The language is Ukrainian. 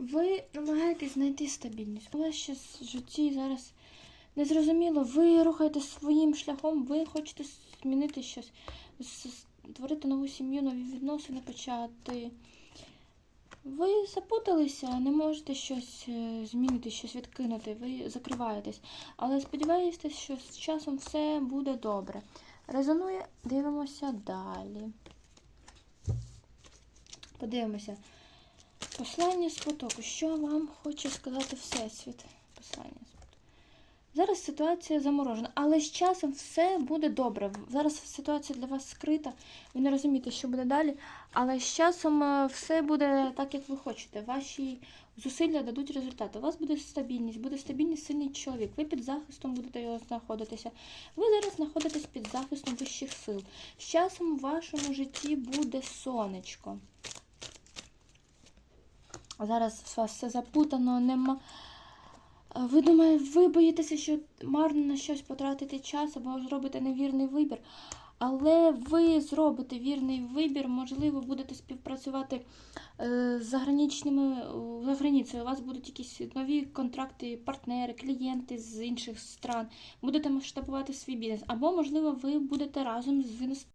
Ви намагаєтесь знайти стабільність. У вас ще в житті зараз незрозуміло, ви рухаєтесь своїм шляхом, ви хочете змінити щось, створити нову сім'ю, нові відносини почати. Ви запуталися, не можете щось е, змінити, щось відкинути, ви закриваєтесь. Але сподіваєтесь, що з часом все буде добре. Резонує, дивимося далі. Подивимося. Послання з потоку. Що вам хоче сказати Всесвіт? Послання з потоку. Зараз ситуація заморожена, але з часом все буде добре. Зараз ситуація для вас скрита, ви не розумієте, що буде далі, але з часом е, все буде так, як ви хочете. Ваші зусилля дадуть результат. У вас буде стабільність, буде стабільний сильний чоловік. Ви під захистом будете його знаходитися. Ви зараз знаходитесь під захистом вищих сил. З часом в вашому житті буде сонечко. Зараз у вас все запутано, нема. Ви думаєте, ви боїтеся, що марно на щось потратите час або зробите невірний вибір. Але ви зробите вірний вибір, можливо, будете співпрацювати е, з заграничними е, за границею. У вас будуть якісь нові контракти, партнери, клієнти з інших стран. Будете масштабувати свій бізнес. Або, можливо, ви будете разом з.